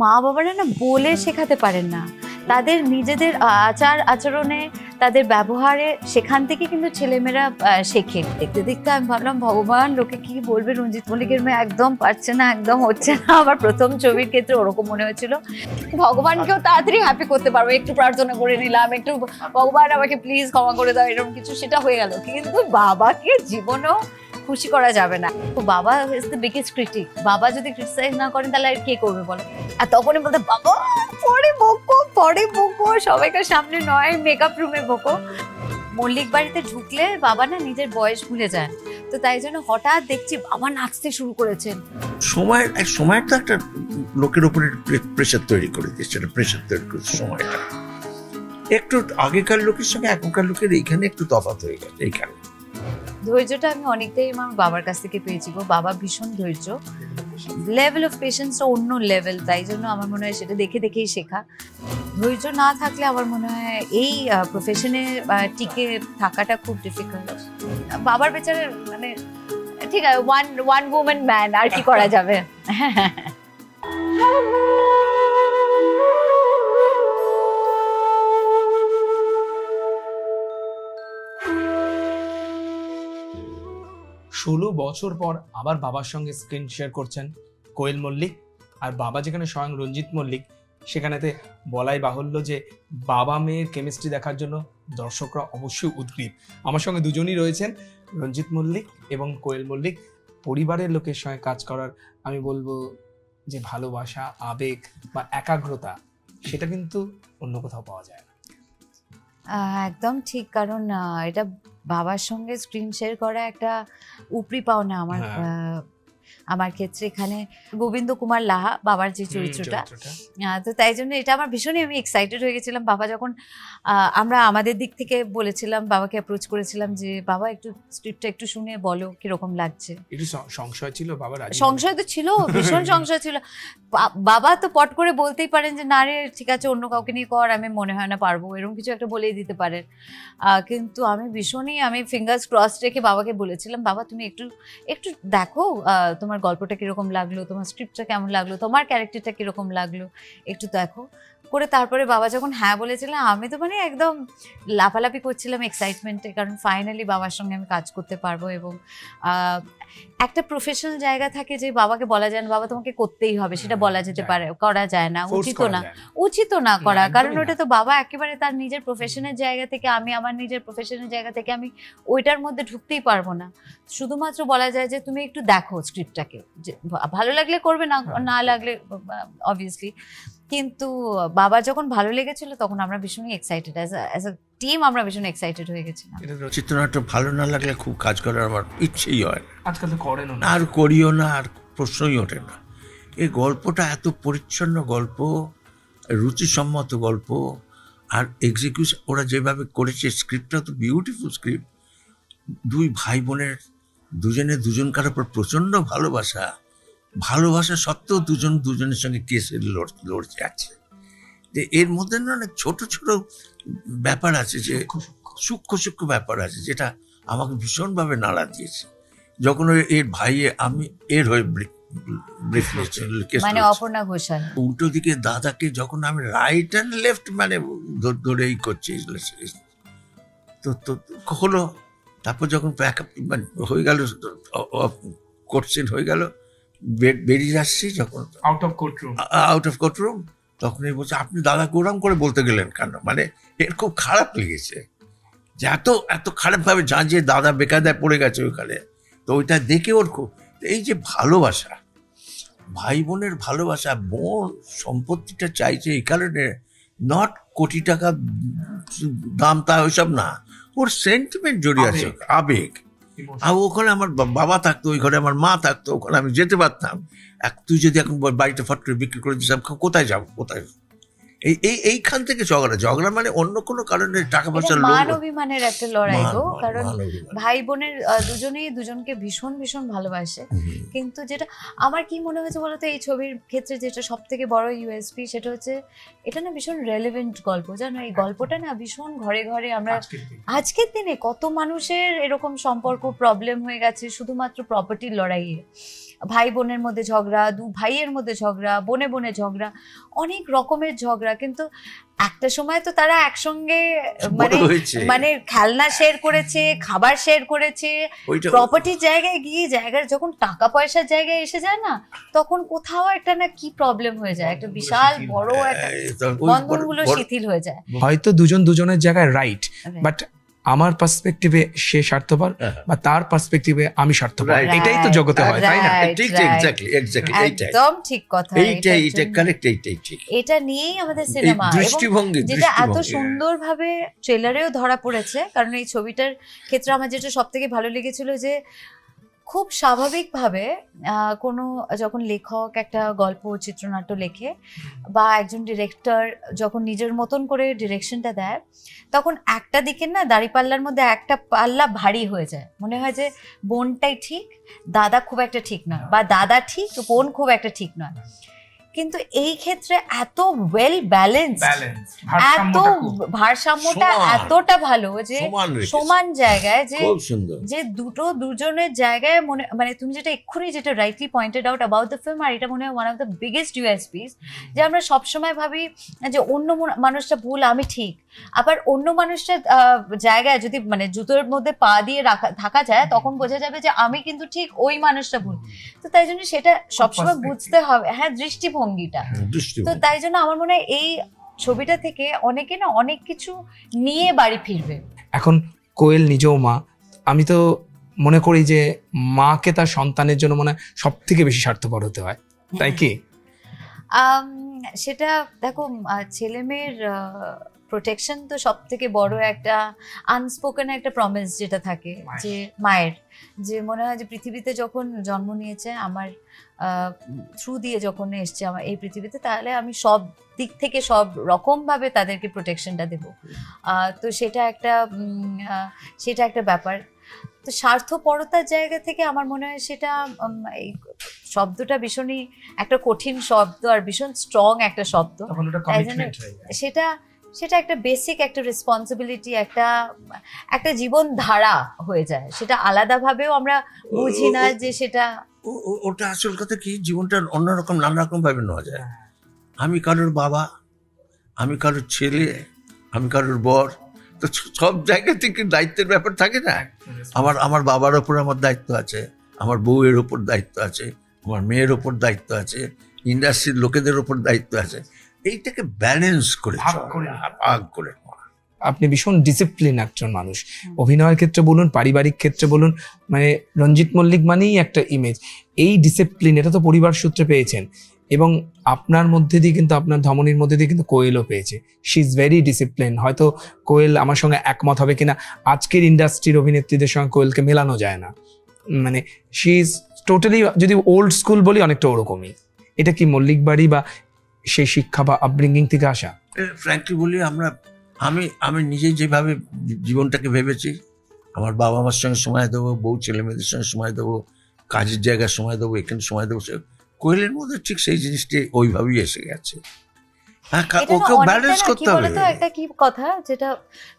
মা বাবারা না বলে শেখাতে পারেন না। তাদের নিজেদের আচার আচরণে তাদের ব্যবহারে সেখান থেকে কিন্তু ছেলেমেয়েরা শেখে। দেখতে দেখতে আমি ভাবলাম ভগবান লোকে কি বলবে? রঞ্জিত মল্লিকের মেয়ে একদম পারছে না একদম হচ্ছে না। আমার প্রথম ছবির ক্ষেত্রে ওরকম মনে হয়েছিল। ভগবানকেও তাড়াতাড়ি হ্যাপি করতে পারব। একটু প্রার্থনা করে নিলাম একটু ভগবান আমাকে প্লিজ ক্ষমা করে দাও এরকম কিছু সেটা হয়ে গেল। কিন্তু বাবাকে জীবনেও খুশি করা যাবে না। তো বাবা ইজ দ্য বিগেস্ট ক্রিটিক বাবা যদি ক্রিটিসাইজ না করেন, তাহলে আর কে করবে বলো? আর তখনই বলতে, বাবা, পরে বকো পরে বকো সবাইকার সামনে নয় মেকআপ রুমে বকো। মল্লিক বাড়িতে ঢুকলে বাবা না নিজের বয়স ভুলে যায়। তো তাই জন্য হঠাৎ দেখছি বাবা নাচতে শুরু করেছেন সময় এক সময়ের তো একটা লোকের উপরে প্রেশার তৈরি করে দিয়েছে, একটা প্রেশার তৈরি করেছে সময়টা। একটু আগেকার লোকের সঙ্গে এখনকার লোকের এইখানে একটু তফাৎ হয়ে গেছে, এইখানে। ধৈর্যটা আমি অনেকটাই আমার বাবার কাছ থেকে পেয়েছি গো। বাবা ভীষণ ধৈর্য। লেভেল অফ পেশেন্সটা অন্য লেভেল তাই জন্য আমার মনে হয় সেটা দেখে দেখেই শেখা। ধৈর্য না থাকলে আমার মনে হয় এই প্রফেশনে টিকে থাকাটা খুব ডিফিকাল্ট বাবার বেচারে মানে ঠিক আছে ওয়ান ওয়ান উমেন ম্যান আর কি করা যাবে? ষোলো বছর পর আবার বাবার সঙ্গে স্ক্রিন শেয়ার করছেন কোয়েল মল্লিক আর বাবা যেখানে স্বয়ং রঞ্জিত মল্লিক, সেখানেতে বলাই বাহুল্য যে বাবা মেয়ের কেমিস্ট্রি দেখার জন্য দর্শকরা অবশ্যই উদ্গ্রীব। আমার সঙ্গে দুজনই রয়েছেন রঞ্জিত মল্লিক এবং কোয়েল মল্লিক। পরিবারের লোকের সঙ্গে কাজ করার আমি বলব যে ভালোবাসা, আবেগ বা একাগ্রতা, সেটা কিন্তু অন্য কোথাও পাওয়া যায় একদম ঠিক কারণ এটা বাবার সঙ্গে স্ক্রিন শেয়ার করা একটা উপরি পাওনা আমার হ্যাঁ। আমার ক্ষেত্রে এখানে গোবিন্দ কুমার লাহা বাবার যে চরিত্রটা। তো তাই জন্য এটা আমার ভীষণই আমি এক্সাইটেড হয়ে গেছিলাম। বাবা যখন আমরা আমাদের দিক থেকে বলেছিলাম বাবাকে অ্যাপ্রোচ করেছিলাম যে বাবা একটু স্ক্রিপ্টটা একটু শুনে বলো কীরকম লাগছে? একটু সংশয় ছিল বাবা রাজি সংশয় তো ছিল ভীষণ সংশয় ছিল। বাবা তো পট করে বলতেই পারেন যে না রে ঠিক আছে অন্য কাউকে নিয়ে কর আমি মনে হয় না পারব। এরকম কিছু একটা বলেই দিতে পারেন। আহ, কিন্তু আমি ভীষণই আমি ফিঙ্গার্স ক্রস রেখে বাবাকে বলেছিলাম বাবা তুমি একটু একটু দেখো আহ, তোমার গল্পটা কীরকম লাগল? তোমার স্ক্রিপ্টটা কেমন লাগল? তোমার ক্যারেক্টারটা কীরকম লাগল? একটু দেখো। করে তারপরে বাবা যখন হ্যাঁ বলেছিলেন আমি তো মানে একদম লাফালাফি করছিলাম এক্সাইটমেন্টে কারণ ফাইনালি বাবার সঙ্গে আমি কাজ করতে পারব এবং একটা প্রফেশনাল জায়গা থাকে যে বাবাকে বলা যায় না বাবা তোমাকে করতেই হবে সেটা বলা যেতে পারে করা যায় না উচিত না। উচিত না করা কারণ ওটা তো বাবা একেবারে তার নিজের প্রফেশনের জায়গা থেকে আমি আমার নিজের প্রফেশনের জায়গা থেকে আমি ওইটার মধ্যে ঢুকতেই পারব না শুধুমাত্র বলা যায় যে তুমি একটু দেখো স্ক্রিপ্টটাকে ভালো লাগলে করবে না হ্যাঁ। না লাগলে অবভিয়াসলি কিন্তু বাবা যখন ভালো লেগেছিল তখন আমরা ভীষণই excited as as a team আমরা ভীষণ এক্সাইটেড হয়ে গেছিলাম। এটা চিত্রনাট্য ভালো না লাগলে খুব কাজ করার আমার ইচ্ছেই হয় না। আজকাল তো করেন না। আর করিও না আর প্রশ্নই ওঠে না। এই গল্পটা এত পরিচ্ছন্ন গল্প রুচিসম্মত গল্প আর এক্সিকিউশন ওরা যেভাবে করেছে স্ক্রিপ্টটা তো বিউটিফুল স্ক্রিপ্ট দুই ভাই বোনের দুজনে দুজনকার উপর প্রচণ্ড ভালোবাসা। ভালোবাসা সত্ত্বেও দুজন দুজনের সঙ্গে কেসে লড়- লড়তে আছে। যে এর মধ্যে না অনেক ছোট ছোট ব্যাপার আছে যে সূক্ষ্ম সূক্ষ্ম। ব্যাপার আছে যেটা আমাকে ভীষণভাবে নাড়া দিয়েছে। যখন ওই এর ভাইয়ে আমি এর হয়ে মানে অপর্ণা ঘোষাল। উল্টো দিকে দাদাকে যখন আমি রাইট অ্যান্ড লেফট মানে ধরেই করছি তো তো তো হলো তারপর যখন প্যাক মানে হয়ে গেল কোর্টসিন হয়ে গেল বেরিয়ে আসছি যখন। Out of court room out of courtroom তখনই বলছে আপনি দাদা ওরম করে বলতে গেলেন কেন? মানে এর খুব খারাপ লেগেছে। যে এত এত খারাপভাবে জাঁজিয়ে দাদা বেকায়দায় পড়ে গেছে ওইখানে তো ওইটা দেখে ওর খুব এই যে ভালোবাসা ভাই বোনের ভালোবাসা বোন সম্পত্তিটা চাইছে এই কারণে নট কোটি টাকা দাম তা ওইসব না ওর সেন্টিমেন্ট জড়িয়ে আছে আবেগ। আর ওখানে আমার বাবা থাকতো ওই ঘরে আমার মা থাকতো, ওখানে আমি যেতে পারতাম। এক তুই যদি এখন বাড়িটা ফট করে বিক্রি করে দিস কোথায় যাব? কোথায়? এই এই এইখান থেকে ঝগড়া ঝগড়া মানে অন্য কোনো কারণে টাকা পয়সা মান অভিমানের একটা লড়াই গো কারণ ভাই বোনের আহ, দুজনেই দুজনকে ভীষণ ভীষণ ভালোবাসে। কিন্তু যেটা আমার কি মনে হয়েছে বলতো এই ছবির ক্ষেত্রে যেটা সব থেকে বড় ইউএসপি সেটা হচ্ছে এটা না ভীষণ রেলেভেন্ট গল্প জানো? এই গল্পটা না ভীষণ ঘরে ঘরে আমরা আজকের দিনে। কত মানুষের এরকম সম্পর্ক প্রবলেম হয়ে গেছে শুধুমাত্র প্রপার্টির লড়াইয়ে। ভাই বোনের মধ্যে ঝগড়া দু ভাইয়ের মধ্যে ঝগড়া বোনে বোনে ঝগড়া অনেক রকমের ঝগড়া। কিন্তু একটা সময় তো তারা একসঙ্গে মানে মানে খেলনা শেয়ার করেছে খাবার শেয়ার করেছে প্রপার্টির জায়গায় গিয়ে জায়গার যখন টাকা পয়সার জায়গায় এসে যায় না তখন কোথাও একটা না কি প্রবলেম হয়ে যায়। একটা বিশাল বড় একটা বন্ধনগুলো শিথিল হয়ে যায়। হয়তো দুজন দুজনের জায়গায় রাইট বাট আমার পার্সপেক্টিভে সে স্বার্থপর হ্যাঁ। বা তার পার্সপেক্টিভে আমি স্বার্থপর। এটাই তো জগতে হয় তাই না? ঠিক এক্স্যাক্টলি এক্স্যাক্টলি এইটাই। একদম ঠিক কথা এইটাই এটা কারেক্ট এইটাই ঠিক। এটা নিয়েই আমাদের সিনেমা দৃষ্টিভঙ্গি যেটা এত হ্যাঁ। সুন্দরভাবে ট্রেলারেও ধরা পড়েছে কারণ এই ছবিটার ক্ষেত্রে আমার যেটা সবথেকে ভালো লেগেছিল যে খুব স্বাভাবিকভাবে কোনো যখন লেখক একটা গল্প চিত্রনাট্য লেখে বা একজন ডিরেক্টর যখন নিজের মতন করে ডিরেকশনটা দেয় তখন একটা দিকের না দাড়িপাল্লার মধ্যে একটা পাল্লা ভারী হয়ে যায়। মনে হয় যে বোনটাই ঠিক দাদা খুব একটা ঠিক নয় বা দাদা ঠিক বোন খুব একটা ঠিক নয়। কিন্তু এই ক্ষেত্রে এত ওয়েল ব্যালেন্স এত ভারসাম্যটা এতটা ভালো যে সমান জায়গায় যে যে দুটো দুজনের জায়গায় মনে মানে তুমি যেটা এক্ষুনি যেটা rightly pointed out about the film আর এটা মনে হয় one of the biggest USPs যে আমরা সবসময় ভাবি যে অন্য মন- মানুষটা ভুল আমি ঠিক। আবার অন্য মানুষের জায়গায় যদি মানে জুতোর মধ্যে পা দিয়ে রাখা থাকা যায় তখন বোঝা যাবে যে আমি কিন্তু ঠিক ওই মানুষটা ভুল। তো তাই জন্য সেটা সবসময় বুঝতে হবে হ্যাঁ দৃষ্টিভঙ্গিটা। তো তাই জন্য আমার মনে হয় এই ছবিটা থেকে অনেকে না অনেক কিছু নিয়ে বাড়ি ফিরবে। এখন কোয়েল নিজেও মা। আমি তো মনে করি যে মাকে তার সন্তানের জন্য মনে হয় সব থেকে বেশি স্বার্থপর হতে হয়। তাই কি? আম, সেটা দেখো ছেলে মেয়ের প্রোটেকশন তো সব থেকে বড় একটা আনস্পোকেন একটা প্রমিস যেটা থাকে যে মায়ের। যে মনে হয় যে পৃথিবীতে যখন জন্ম নিয়েছে আমার থ্রু দিয়ে যখন এসছে আমার এই পৃথিবীতে তাহলে আমি সব দিক থেকে সব রকমভাবে তাদেরকে প্রোটেকশনটা দেব। তো সেটা একটা সেটা একটা ব্যাপার। তো স্বার্থপরতার জায়গা থেকে আমার মনে হয় সেটা এই শব্দটা ভীষণই একটা কঠিন শব্দ আর ভীষণ স্ট্রং একটা শব্দ। সেটা সেটা একটা বেসিক একটা রেসপন্সিবিলিটি একটা একটা জীবন ধারা হয়ে যায়। সেটা আলাদাভাবেও আমরা বুঝি না যে সেটা ওটা আসল কথা কি? জীবনটা অন্যরকম নানা রকম ভাবে নেওয়া যায়। আমি কারোর বাবা আমি কারোর ছেলে আমি কারোর বর তো সব জায়গা থেকে দায়িত্বের ব্যাপার থাকে না? আমার আমার বাবার ওপর আমার দায়িত্ব আছে আমার বউয়ের ওপর দায়িত্ব আছে আমার মেয়ের ওপর দায়িত্ব আছে ইন্ডাস্ট্রির লোকেদের ওপর দায়িত্ব আছে। এইটাকে ব্যালেন্স করে ভাগ করে। আপনি ভীষণ ডিসিপ্লিন একজন মানুষ। অভিনয়ের ক্ষেত্রে বলুন পারিবারিক ক্ষেত্রে বলুন মানে রঞ্জিত মল্লিক মানেই একটা ইমেজ এই ডিসিপ্লিন এটা তো পরিবার সূত্রে পেয়েছেন। এবং আপনার মধ্যে দিয়ে কিন্তু আপনার ধমনির মধ্যে দিয়ে কিন্তু কোয়েলও পেয়েছে। শি ইজ ভেরি ডিসিপ্লিন হয়তো কোয়েল আমার সঙ্গে একমত হবে কিনা আজকের ইন্ডাস্ট্রির অভিনেত্রীদের সঙ্গে কোয়েলকে মেলানো যায় না। মানে শি ইজ টোটালি যদি ওল্ড স্কুল বলি অনেকটা ওরকমই। এটা কি মল্লিক বাড়ি বা সেই শিক্ষা বা আপব্রিঙ্গিং থেকে আসা? ফ্র্যাঙ্কলি বলি আমরা আমি আমি নিজে যেভাবে জীবনটাকে ভেবেছি আমার বাবা মার সঙ্গে সময় দেবো বউ ছেলে মেয়েদের সঙ্গে সময় দেবো কাজের জায়গায় সময় দেবো এখানে সময় দেবো সে- কোয়েলের মধ্যে ঠিক সেই জিনিসটি ওইভাবেই এসে গেছে। হ্যাঁ ওকে ব্যালেন্স করতে হবে। একটা কি কথা যেটা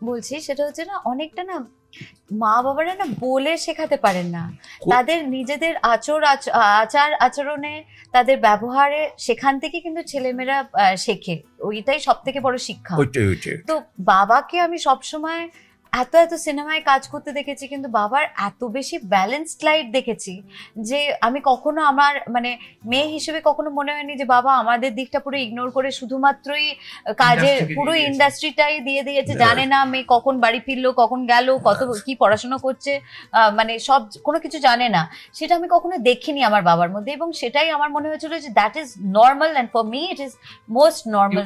বলছি সেটা হচ্ছে না অনেকটা না মা বাবারা না বলে শেখাতে পারেন না। তাদের নিজেদের আচর আচ- আচার আচরণে তাদের ব্যবহারে সেখান থেকে কিন্তু ছেলেমেয়েরা আহ, শেখে। ওইটাই সব থেকে বড় শিক্ষা। তো বাবাকে আমি সবসময় এত এত সিনেমায় কাজ করতে দেখেছি কিন্তু বাবার এত বেশি ব্যালেন্সড লাইফ দেখেছি যে আমি কখনো আমার মানে মেয়ে হিসেবে কখনো মনে হয়নি যে বাবা আমাদের দিকটা পুরো ইগনোর করে শুধুমাত্রই কাজের পুরো ইন্ডাস্ট্রিটাই দিয়ে দিয়েছে। জানে না মেয়ে কখন বাড়ি ফিরলো কখন গেল কত কি পড়াশোনা করছে মানে সব কোনো কিছু জানে না। সেটা আমি কখনো দেখিনি আমার বাবার মধ্যে এবং সেটাই আমার মনে হয়েছিল যে that is normal and for me it is most normal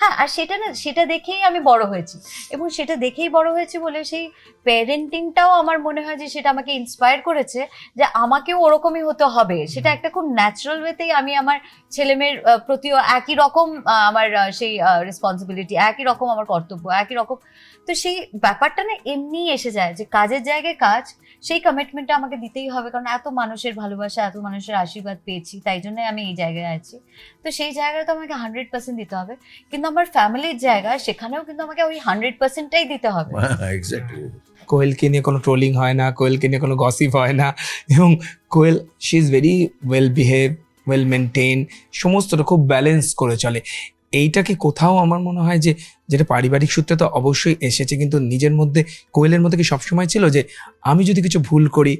হ্যাঁ আর সেটা না সেটা দেখেই আমি বড় হয়েছি এবং সেটা দেখেই বড় হয়েছে বলে সেই প্যারেন্টিংটাও আমার মনে হয় যে সেটা আমাকে ইন্সপায়ার করেছে যে আমাকেও ওরকমই হতে হবে। সেটা একটা খুব ন্যাচারাল ওয়েতেই আমি আমার ছেলেমেয়ের প্রতিও একই রকম আমার সেই রেসপন্সিবিলিটি একই রকম আমার কর্তব্য, একই রকম। তো সেই ব্যাপারটা না এমনিই এসে যায় যে কাজের জায়গায় কাজ, সেই কমিটমেন্টটা আমাকে দিতেই হবে কারণ এত মানুষের ভালোবাসা, এত মানুষের আশীর্বাদ পেয়েছি, তাই জন্যই আমি এই জায়গায় আছি। তো সেই জায়গায় তো আমাকে হান্ড্রেড পার্সেন্ট দিতে হবে। কিন্তু আমার ফ্যামিলির জায়গা, সেখানেও কিন্তু আমাকে ওই হান্ড্রেড পার্সেন্টটাই দিতে হবে। কোয়েলকে নিয়ে কোনো ট্রোলিং হয় না, কোয়েলকে নিয়ে কোনো গসিপ হয় না, এবং Koel she is very well behave well maintain সমস্তটা খুব ব্যালেন্স করে চলে। এইটাকে কোথাও আমার মনে হয় যে, যেটা পারিবারিক সূত্রে তো অবশ্যই এসেছে, কিন্তু নিজের মধ্যে, কোয়েলের মধ্যে কি সবসময় ছিল যে, আমি যদি কিছু ভুল করি,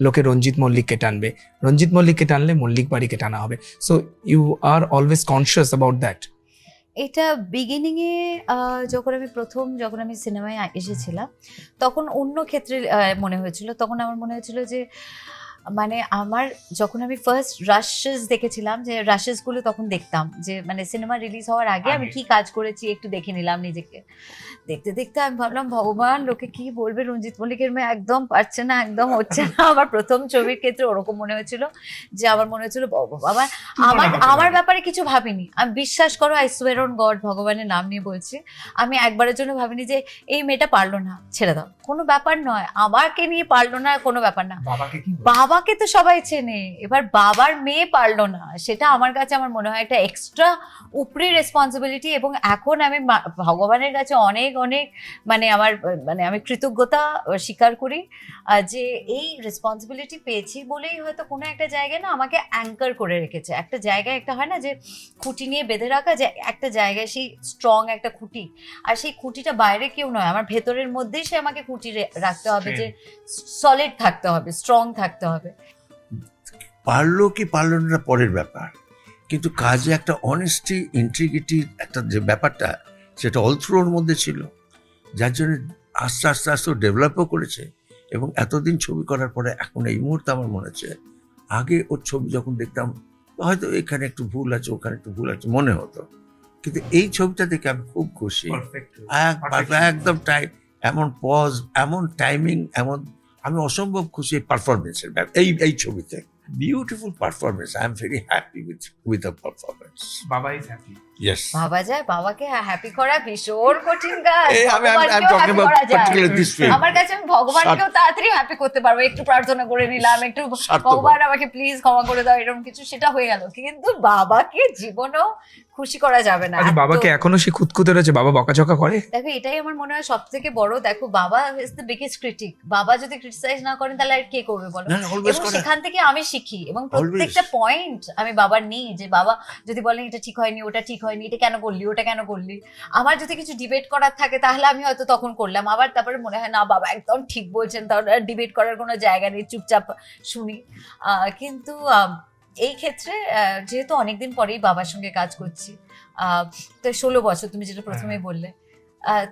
লোকে রঞ্জিত মল্লিককে টানবে। রঞ্জিত মল্লিককে টানলে মল্লিক বাড়িকে টানা হবে। So you are always conscious about that এটা বিগিনিংয়ে যখন আমি প্রথম, যখন আমি সিনেমায় এসেছিলাম, তখন অন্য ক্ষেত্রে মনে হয়েছিল, তখন আমার মনে হয়েছিল যে মানে আমার যখন আমি ফার্স্ট রাশেস দেখেছিলাম যে রাশেসগুলো তখন দেখতাম যে মানে সিনেমা রিলিজ হওয়ার আগে আমি কি কাজ করেছি একটু দেখে নিলাম নিজেকে। দেখতে দেখতে আমি ভাবলাম ভগবান লোকে কি বলবে? রঞ্জিত মল্লিকের মেয়ে একদম পারছে না একদম হচ্ছে না। আমার প্রথম ছবির ক্ষেত্রে ওরকম মনে হয়েছিল যে আমার মনে হয়েছিল বাবা আমার আমার আমার ব্যাপারে কিছু ভাবিনি। আমি বিশ্বাস করো আই সোয়ার অন গড ভগবানের নাম নিয়ে বলছি আমি একবারের জন্য ভাবিনি যে এই মেয়েটা পারল না ছেড়ে দাও। কোনো ব্যাপার নয়। আমাকে নিয়ে পারল না কোনো ব্যাপার না। বাবা বাবাকে তো সবাই চেনে। এবার বাবার মেয়ে পারল না। সেটা আমার কাছে আমার মনে হয় একটা এক্সট্রা উপরি রেসপন্সিবিলিটি এবং এখন আমি ভগবানের কাছে অনেক অনেক মানে আমার মানে আমি কৃতজ্ঞতা স্বীকার করি যে এই রেসপন্সিবিলিটি পেয়েছি বলেই হয়তো কোনো একটা জায়গায় না আমাকে অ্যাঙ্কার করে রেখেছে। একটা জায়গায় একটা হয় না যে খুঁটি নিয়ে বেঁধে রাখা যে একটা জায়গায় সেই স্ট্রং একটা খুঁটি। আর সেই খুঁটিটা বাইরে কেউ নয়। আমার ভেতরের মধ্যেই সে আমাকে খুঁটি রাখতে হবে যে সলিড থাকতে হবে স্ট্রং থাকতে হবে। পারল কি পারল না পরের ব্যাপার। কিন্তু কাজে একটা অনেস্টি ইন্টিগ্রিটি একটা যে ব্যাপারটা সেটা অল ওর মধ্যে ছিল। যার জন্য আস্তে আস্তে আস্তে ডেভেলপও করেছে এবং এতদিন ছবি করার পরে এখন এই মুহূর্তে আমার মনে হচ্ছে আগে ওর ছবি যখন দেখতাম হয়তো এখানে একটু ভুল আছে ওখানে একটু ভুল আছে মনে হতো। কিন্তু এই ছবিটা দেখে আমি খুব খুশি। একদম টাইম এমন পজ এমন টাইমিং এমন আমি অসম্ভব খুশি এই পারফরমেন্সের এই এই ছবিতে। Beautiful performance I am very happy with with the performance baba is happy ভাবা যায় বাবাকে হ্যাপি করা ভীষণ কঠিন কাজ। আমার কাছে আমি ভগবানকেও তাড়াতাড়ি হ্যাপি করতে পারব একটু প্রার্থনা করে নিলাম একটু ভগবান আমাকে প্লিজ ক্ষমা করে দাও এরকম কিছু সেটা হয়ে গেল। কিন্তু বাবাকে জীবনেও খুশি করা যাবে না। আচ্ছা বাবাকে এখনও সে খুঁতখুঁতে রয়েছে বাবা বকাঝকা করে? দেখো এটাই আমার মনে হয় সব থেকে বড়। দেখো বাবা ইজ দ্য বিগেস্ট ক্রিটিক বাবা যদি ক্রিটিসাইজ না করেন তাহলে আর কে করবে বলো? এবং সেখান থেকে আমি শিখি। এবং প্রত্যেকটা পয়েন্ট আমি বাবার নিই যে বাবা যদি বলেন এটা ঠিক হয়নি ওটা ঠিক হয়নি এটা কেন করলি ওটা কেন করলি? আমার যদি কিছু ডিবেট করার থাকে তাহলে আমি হয়তো তখন করলাম। আবার তারপরে মনে হয় না বাবা একদম ঠিক বলছেন তাহলে ডিবেট করার কোনো জায়গা নেই চুপচাপ শুনি। কিন্তু এই ক্ষেত্রে যেহেতু অনেকদিন পরেই বাবার সঙ্গে কাজ করছি আহ, তো ষোলো বছর তুমি যেটা প্রথমেই বললে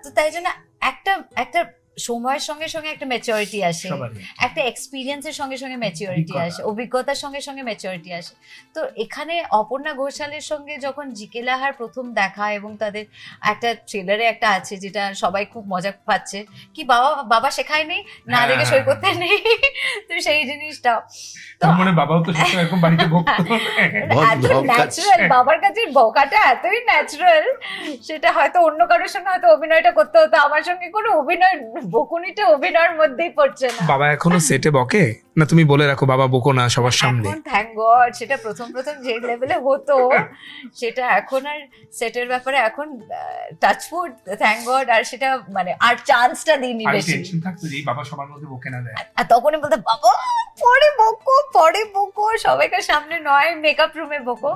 তো তাই জন্য একটা একটা সময়ের সঙ্গে সঙ্গে একটা ম্যাচিওরিটি আসে। একটা এক্সপিরিয়েন্সের সঙ্গে সঙ্গে ম্যাচিওরিটি আসে অভিজ্ঞতার সঙ্গে সঙ্গে ম্যাচিওরিটি আসে। তো এখানে অপর্ণা ঘোষালের সঙ্গে যখন জিকে লাহার প্রথম দেখা এবং তাদের একটা ট্রেলারে একটা আছে যেটা সবাই খুব মজা পাচ্ছে কি বাবা বাবা শেখায় নেই না হ্যাঁ, দেখে হ্যাঁ, সই করতে নেই। তো সেই জিনিসটা। তো মানে বাবাও তো এরকম বাড়িতে। ন্যাচারাল বাবার কাছে বকাটা এতই ন্যাচারাল সেটা হয়তো অন্য কারোর সঙ্গে হয়তো অভিনয়টা করতে হতো আমার সঙ্গে কোনো অভিনয় বকুনিটা অভিনয়ের মধ্যেই পড়ছে না। বাবা এখনও সেটে বকে? না তুমি বলে রাখো বাবা বকো না সবার সামনে। থ্যাংক গড সেটা প্রথম প্রথম যে লেভেলে হতো সেটা এখন আর সেটের ব্যাপারে এখন টাচফুড থ্যাংক গড আর সেটা মানে আর চান্সটা দিইনি আর বেশি। টেনশন থাকতো যে বাবা সবার মধ্যে বকে না দেয়। আর তখনই বলতে বাবা পরে বকো পরে বকো সবাইকার সামনে নয় মেকআপ রুমে বকো।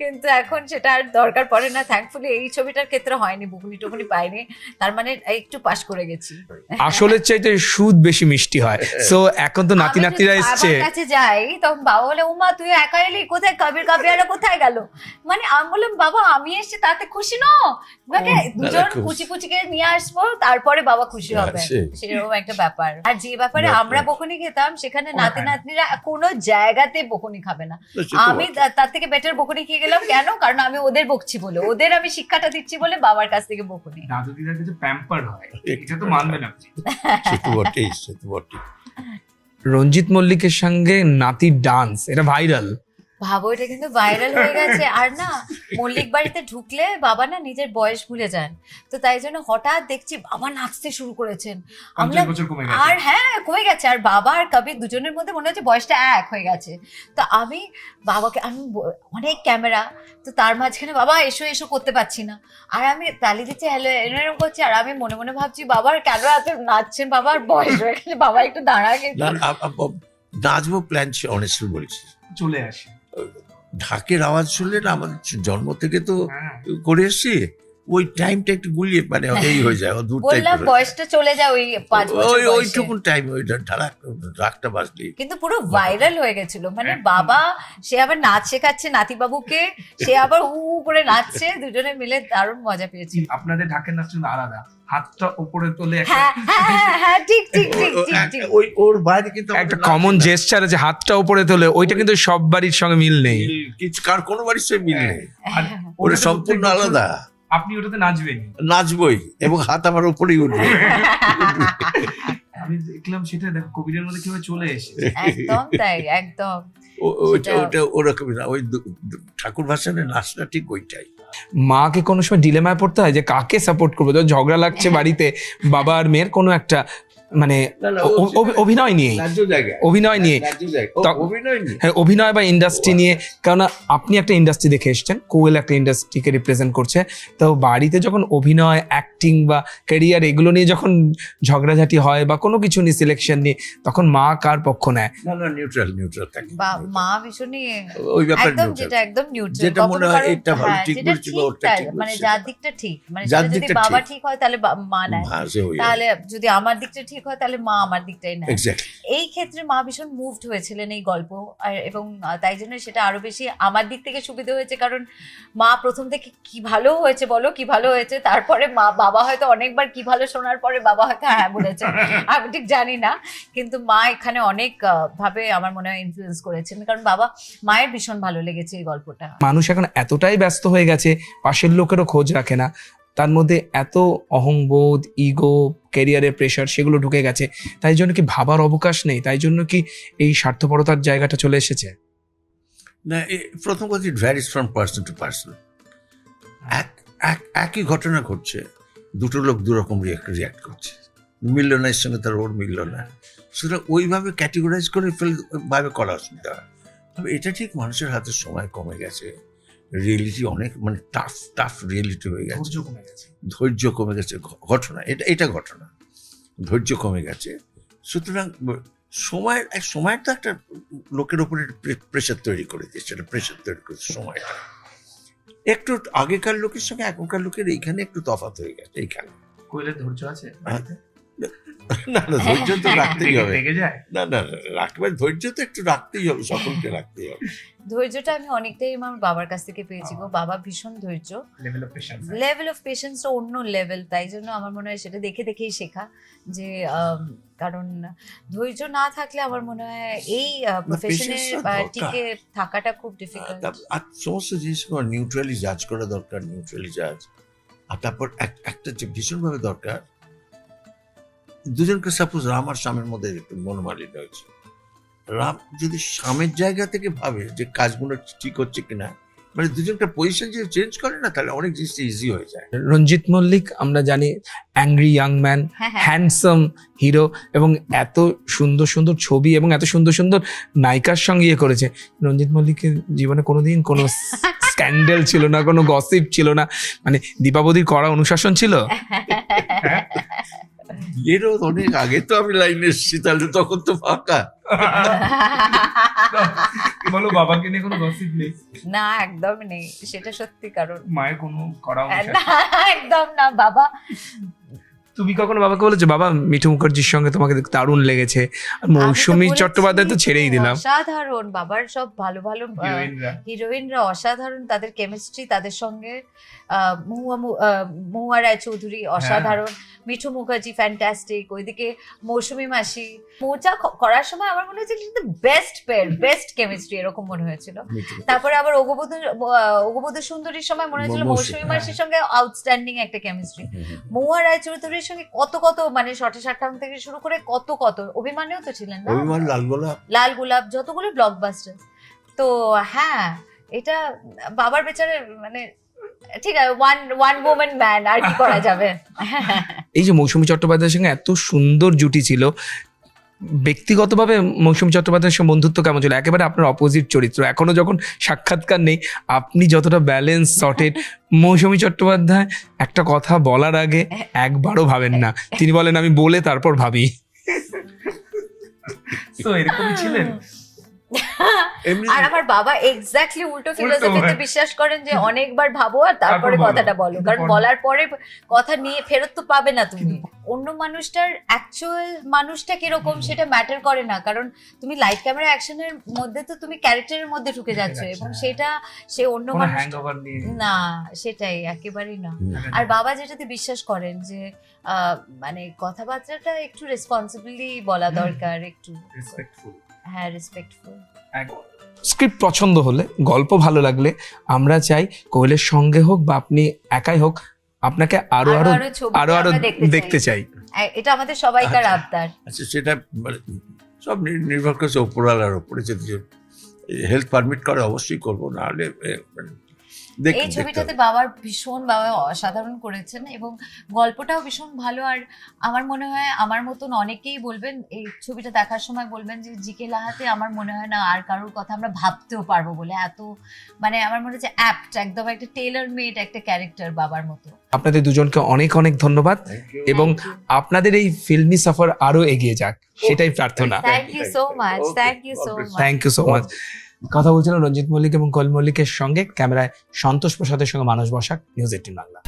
কিন্তু এখন সেটা আর দরকার পড়ে না থ্যাঙ্কফুলি এই ছবিটার ক্ষেত্রে হয়নি বকুনি টুকুনি পাইনি তার মানে একটু পাশ করে গেছি। আসলের চাইতে সুদ বেশি মিষ্টি হয়। সো এখন তো নাতি নাতিরা এসছে। বাবার কাছে যাই তখন বাবা বলে উমা তুই একা এলি? কোথায়? কবির কাবিয়ারা কোথায় গেল? মানে আমি বললাম বাবা আমি এসেছি তাতে খুশি ন? মানে দুজন। কুচি কুচিকে নিয়ে আসব তারপরে বাবা খুশি হ্যাঁ, হবে। সেরকম একটা ব্যাপার। আর যে ব্যাপারে আমরা বকুনি খেতাম সেখানে নাতি নাতনিরা কোনো জায়গাতে বকুনি খাবে না। আমি তার থেকে বেটার বকুনি খেয়ে গেলাম। কেন? কারণ আমি ওদের বকছি বলে। ওদের আমি শিক্ষাটা দিচ্ছি বলে বাবার কাছ থেকে বকুনি। দাদু দিদার কাছে প্যাম্পার হয় এটা তো মানবেন আপনি সে তো বটেই সে তো বটেই। রঞ্জিত মল্লিকের সঙ্গে নাতি ডান্স এটা ভাইরাল। ভাবো এটা কিন্তু ভাইরাল হয়ে গেছে। আর না মল্লিক বাড়িতে ঢুকলে বাবা না নিজের বয়স ভুলে যান। তো তাই জন্য হঠাৎ দেখছি বাবা নাচতে শুরু করেছেন। আমরা আর হ্যাঁ কমে গেছে। আর বাবা আর কবির দুজনের মধ্যে মনে হচ্ছে বয়সটা এক হয়ে গেছে। তো আমি বাবাকে আমি অনেক ক্যামেরা তো তার মাঝখানে বাবা এসো এসো করতে পারছি না। আর আমি তালি দিচ্ছি হ্যালো এরকম করছি। আর আমি মনে মনে ভাবছি বাবার কেন এত নাচছেন? বাবার বয়স হয়ে গেছে বাবা একটু দাঁড়া আ- নাচবো প্ল্যান ছিল অনেস্টলি বলছি। চলে আসে। ঢাকের আওয়াজ শুনলে না আমাদের জন্ম থেকে তো হ্যাঁ। করে এসছি। ওই টাইমটা একটু গুলিয়ে মানে এই হয়ে যায় দূর বললাম বয়সটা চলে যায় ওই পাঁচ বছর ওই বয়সে। ওইটুকুন টাইম ওই ঢাক রাগটা বাজলি কিন্তু পুরো ভাইরাল হয়ে গেছিল। মানে বাবা সে আবার নাচ শেখাচ্ছে নাতিবাবুকে সে আবার হু হু করে নাচছে দুজনে মিলে দারুণ মজা পেয়েছি। আপনাদের ঢাকের নাচ কিন্তু আলাদা। হাতটা উপরে তোলে হ্যাঁ হ্যাঁ হ্যাঁ, হ্যাঁ ঠিক ঠিক ঠিক ঠিক ওই ওর বাইরে কিন্তু একটা কমন। জেস্টার আছে হাতটা উপরে তোলে ওইটা কিন্তু সব বাড়ির সঙ্গে মিল নেই। কার কোনো বাড়ির সঙ্গে মিল নেই। ওটা সম্পূর্ণ আলাদা। আপনি ওটাতে নাচবেন নাচবই এবং হাত আমার উপরেই উঠবে। আমি দেখলাম সেটা দেখো কোভিডের মধ্যে কীভাবে চলে এসেছে। একদম তাই একদম। ওটা ওরকমই না ওই ঠাকুর ভাসানের নাচটা ঠিক ওইটাই। মাকে কোনো সময় ডিলেমায় পড়তে হয় যে কাকে সাপোর্ট করব? ধর ঝগড়া লাগছে বাড়িতে বাবা আর মেয়ের কোনো একটা মানে অভিনয় নিয়ে অভিনয় নিয়ে। হ্যাঁ অভিনয় বা ইন্ডাস্ট্রি নিয়ে। কারণ আপনি একটা ইন্ডাস্ট্রি দেখে এসছেন কোয়েল একটা ইন্ডাস্ট্রিকে রিপ্রেজেন্ট করছে। তো বাড়িতে যখন অভিনয় অ্যাক্টিং বা ক্যারিয়ার এগুলো নিয়ে যখন ঝগড়াঝাটি হয় বা কোনো কিছু নিয়ে সিলেকশন নিয়ে তখন মা কার পক্ষ নেয়? না না নিউট্রাল নিউট্রাল থাকে বা মা ভীষণই ওই ব্যাপার যেটা একদম নিউট্রাল যেটা মনে হয় এটা ভালো, ঠিক বলছি বা ওটা ঠিক মানে যার দিকটা ঠিক মানে যদি বাবা ঠিক। ঠিক হয় তাহলে মা নেয়। তাহলে যদি আমার দিকটা ঠিক হয় তাহলে মা আমার দিকটাই না এই ক্ষেত্রে মা ভীষণ মুভড হয়েছিলেন এই গল্প এবং তাই জন্য সেটা আরও বেশি আমার দিক থেকে সুবিধা হয়েছে কারণ মা প্রথম থেকে কি ভালো হয়েছে বলো কি ভালো হয়েছে তারপরে মা বাবা হয়তো অনেকবার কি ভালো শোনার পরে বাবা হয়তো হ্যাঁ বলেছে। আমি ঠিক জানি না কিন্তু মা এখানে অনেক আহ, ভাবে আমার মনে হয় ইনফ্লুয়েন্স করেছেন কারণ বাবা মায়ের ভীষণ ভালো লেগেছে এই গল্পটা। মানুষ এখন এতটাই ব্যস্ত হয়ে গেছে পাশের লোকেরও খোঁজ রাখে না। তার মধ্যে এত অহংবোধ ইগো ক্যারিয়ারের প্রেশার সেগুলো ঢুকে গেছে। তাই জন্য কি ভাবার অবকাশ নেই? তাই জন্য কি এই স্বার্থপরতার জায়গাটা চলে এসেছে? না প্রথম কথা it varies from person to person এক, এক- একই ঘটনা ঘটছে। দুটো লোক দুরকম রিয়াক্ট করছে মিলল না এর সঙ্গে তার ওর মিলল না। সেটা ওইভাবে ক্যাটেগরাইজ করে ফেল, ভাবে করা অসুবিধা হয়। তবে এটা ঠিক মানুষের হাতে সময় কমে গেছে। রিয়েলিটি অনেক মানে টাফ টাফ রিয়েলিটি হয়ে গেছে। ধৈর্য কমে গেছে। ঘটনা এটা এটা ঘটনা। ধৈর্য কমে গেছে। সুতরাং সময়ের এক সময়ের তো একটা লোকের উপরে প্রেশার তৈরি করে দিয়েছে একটা প্রেশার তৈরি করেছে সময়টা একটু আগেকার লোকের সঙ্গে এখনকার লোকের এইখানে একটু তফাৎ হয়ে গেছে এইখানে। কোয়েলের ধৈর্য আছে? বাড়িতে? না না ধৈর্য তো রাখতেই হবে। না না না, রাখবে ধৈর্য তো একটু রাখতেই হবে সকলকে রাখতেই হবে। ধৈর্যটা আমি অনেকটাই আমার বাবার কাছ থেকে পেয়েছি গো। বাবা ভীষণ ধৈর্য। Level of patience level of পেশেন্সটা অন্য লেভেল তাই জন্য আমার মনে হয় সেটা দেখে দেখেই শেখা যে কারণ ধৈর্য না থাকলে আমার মনে হয় এই প্রফেশনে। টিকে থাকাটা খুব ডিফিকাল্ট আর সমস্ত জিনিসগুলো নিউট্রালি জাজ করা দরকার নিউট্রালি জাজ আর তারপর একটা যে ভীষণভাবে দরকার দুজনকে সাপোজ রাম আর স্বামীর মধ্যে একটু মনোমালিন্য হয়েছে। রাম যদি স্বামীর জায়গা থেকে ভাবে যে কাজগুলো ঠিক হচ্ছে কিনা মানে দুজনকে পজিশন যদি চেঞ্জ করে না তাহলে অনেক জিনিস ইজি হয়ে যায়। রঞ্জিত মল্লিক আমরা জানি অ্যাংরি ইয়াং ম্যান হ্যাঁ হ্যাঁ। হ্যান্ডসাম হিরো এবং এত সুন্দর সুন্দর ছবি এবং এত সুন্দর সুন্দর নায়িকার সঙ্গে ইয়ে করেছে। রঞ্জিত মল্লিকের জীবনে কোনোদিন কোনো স্ক্যান্ডেল ছিল না কোনো গসিপ ছিল না। মানে দীপাবলির করা অনুশাসন ছিল? বিয়েরও অনেক আগে তো আমি লাইনে এসেছি তাহলে তখন তো ফাঁকা। বলো বাবাকে নিয়ে কোনো গসিপ নেই? না একদম নেই। সেটা সত্যি কারণ। মায়ের কোনো করা না একদম না বাবা। তুমি কখনো বাবাকে বলেছ বাবা মিঠু মুখার্জির সঙ্গে তোমাকে দেখতে দারুণ লেগেছে আর মৌসুমী চট্টোপাধ্যায় তো ছেড়েই দিলাম। অসাধারণ বাবার সব ভালো ভালো হিরোইনরা। অসাধারণ তাদের কেমিস্ট্রি তাদের সঙ্গে আহ, মহুয়া মহুয়া রায় চৌধুরী অসাধারণ মিঠু মুখার্জি ফ্যান্টাস্টিক ওইদিকে মৌসুমী মাসি। মৌচা করার সময় আমার মনে হয়েছিল কিন্তু বেস্ট পেয়ার বেস্ট কেমিস্ট্রি এরকম মনে হয়েছিল। তারপরে আবার অগবোধ অগবোধ সুন্দরীর সময় মনে হয়েছিল মৌসুমী, হ্যাঁ। মাসির সঙ্গে আউটস্ট্যান্ডিং একটা কেমিস্ট্রি মহুয়া রায় সঙ্গে কত কত মানে শটে সাতটাং থেকে শুরু করে কত কত অভিমানেও তো ছিলেন না? অভিমান লাল গোলাপ। লাল গোলাপ যতগুলো ব্লকবাস্টার তো হ্যাঁ এটা বাবার বেচারে মানে ঠিক আছে ওয়ান ওয়ান ওমেন ম্যান আর কি করা যাবে? এই যে মৌসুমী চট্টোপাধ্যায়ের সঙ্গে এত সুন্দর জুটি ছিল ব্যক্তিগতভাবে মৌসুমী চট্টোপাধ্যায়ের সঙ্গে বন্ধুত্ব কেমন ছিল? একেবারে আপনার অপোজিট চরিত্র। এখনও যখন সাক্ষাৎকার নেই, আপনি যতটা ব্যালেন্স সর্টেড মৌসুমী চট্টোপাধ্যায়, একটা কথা বলার আগে একবারও ভাবেন না। তিনি বলেন, আমি বলে তারপর ভাবি। তো এরকমই ছিলেন? আর আমার বাবা এক্স্যাক্টলি উল্টো ফিলোসফিতে হ্যাঁ। বিশ্বাস করেন যে অনেকবার ভাবো আর তারপরে কথাটা বলো। কারণ বলার পরে কথা নিয়ে ফেরত তো পাবে না তুমি। অন্য মানুষটার অ্যাকচুয়াল মানুষটা কীরকম সেটা ম্যাটার করে না। কারণ তুমি লাইট ক্যামেরা অ্যাকশনের মধ্যে তো তুমি ক্যারেক্টারের মধ্যে ঢুকে যাচ্ছ এবং হ্যাঁ। সেটা সে অন্য মানুষ না সেটাই একেবারেই না। আর বাবা যেটাতে বিশ্বাস করেন যে আহ, মানে কথাবার্তাটা একটু রেসপন্সিবলি বলা দরকার একটু। রেসপেক্টফুল হ্যাঁ রেসপেক্টফুল স্ক্রিপ্ট পছন্দ হলে গল্প ভালো লাগলে আমরা চাই কোয়েলের সঙ্গে হোক বা আপনি একাই হোক আপনাকে আরও আরও আরও আরও দেখতে চাই। এটা আমাদের সবাইকার আচ্ছা। আবদার। আচ্ছা সেটা মানে সব নির্ভর করছে উপরওয়ালার উপরে। যদি হেলথ পারমিট করে অবশ্যই করব। নাহলে মানে এই ছবিটাতে বাবার ভীষণ বাবা অসাধারণ করেছেন এবং গল্পটাও ভীষণ ভালো। আর আমার মনে হয় আমার মতন অনেকেই বলবেন এই ছবিটা দেখার সময় বলবেন যে জিকে লাহাতে আমার মনে হয় না আর কারোর কথা আমরা ভাবতেও পারব বলে। এত মানে আমার মনে হচ্ছে অ্যাপ্ট একদম একটা টেলার মেড একটা ক্যারেক্টার বাবার মতো। আপনাদের দুজনকে অনেক অনেক ধন্যবাদ। এবং আপনাদের এই ফিল্মি সফর আরও এগিয়ে যাক। সেটাই প্রার্থনা। Thank you so much thank you so much thank you so much কথা বলছিলাম রঞ্জিত মল্লিক এবং কল মল্লিকের সঙ্গে। ক্যামেরায় সন্তোষ প্রসাদের সঙ্গে মানুষ বসাক নিউজ এইটিন বাংলা